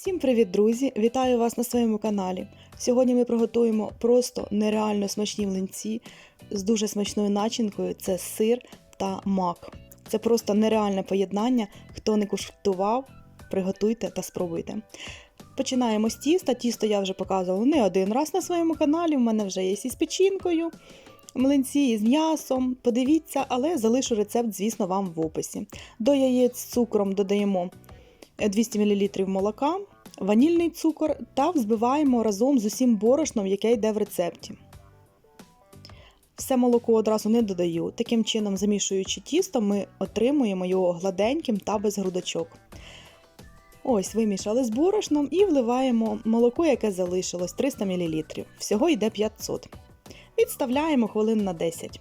Всім привіт, друзі! Вітаю вас на своєму каналі. Сьогодні ми приготуємо просто нереально смачні млинці з дуже смачною начинкою це сир та мак. Це просто нереальне поєднання. Хто не куштував, приготуйте та спробуйте. Починаємо з тіста. Тісто я вже показувала не один раз на своєму каналі. У мене вже є і з печінкою, млинці із м'ясом. Подивіться, але залишу рецепт, звісно, вам в описі. До яєць з цукром додаємо 200 мл молока, ванільний цукор та взбиваємо разом з усім борошном, яке йде в рецепті. Все молоко одразу не додаю. Таким чином, замішуючи тісто, ми отримуємо його гладеньким та без грудочок. Ось, вимішали з борошном і вливаємо молоко, яке залишилось 300 мл. Всього йде 500 Відставляємо хвилин на 10.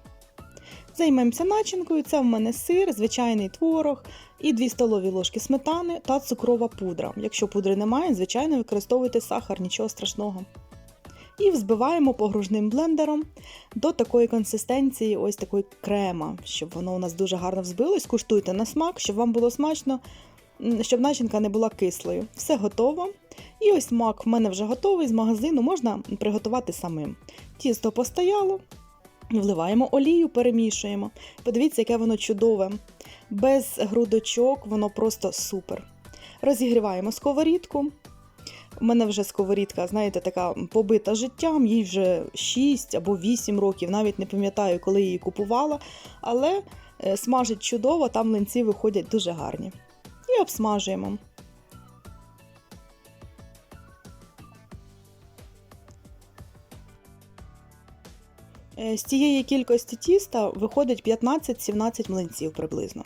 Займемося начинкою. Це в мене сир, звичайний творог і 2 столові ложки сметани та цукрова пудра. Якщо пудри немає, звичайно, використовуйте сахар, нічого страшного. І взбиваємо погружним блендером до такої консистенції, ось такої крема, щоб воно у нас дуже гарно взбилось. Куштуйте на смак, щоб вам було смачно, щоб начинка не була кислою. Все готово. І ось мак в мене вже готовий з магазину, можна приготувати самим. Тісто постояло, вливаємо олію, перемішуємо. Подивіться, яке воно чудове. Без грудочок, воно просто супер. Розігріваємо сковорідку. У мене вже сковорідка, знаєте, така побита життям, їй вже 6 або 8 років, навіть не пам'ятаю, коли її купувала, але е, смажить чудово, там млинці виходять дуже гарні. І обсмажуємо. З цієї кількості тіста виходить 15-17 млинців приблизно.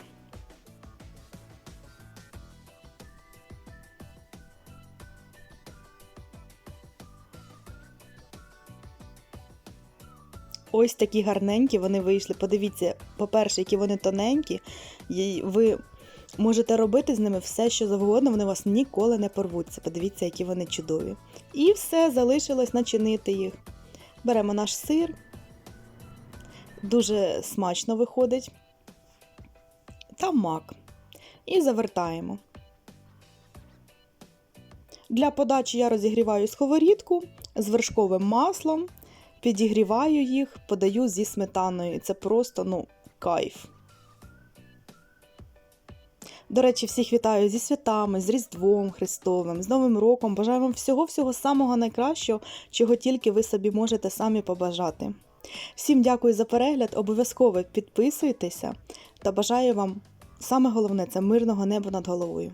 Ось такі гарненькі вони вийшли. Подивіться, по-перше, які вони тоненькі, і ви можете робити з ними все, що завгодно, вони у вас ніколи не порвуться. Подивіться, які вони чудові. І все, залишилось начинити їх. Беремо наш сир, дуже смачно виходить. Та мак. І завертаємо. Для подачі я розігріваю сковорідку з вершковим маслом, підігріваю їх, подаю зі сметаною. Це просто ну, кайф. До речі, всіх вітаю зі святами, з Різдвом Христовим, з Новим роком. Бажаю вам всього-всього самого найкращого, чого тільки ви собі можете самі побажати. Всім дякую за перегляд, обов'язково підписуйтеся та бажаю вам саме головне це мирного неба над головою.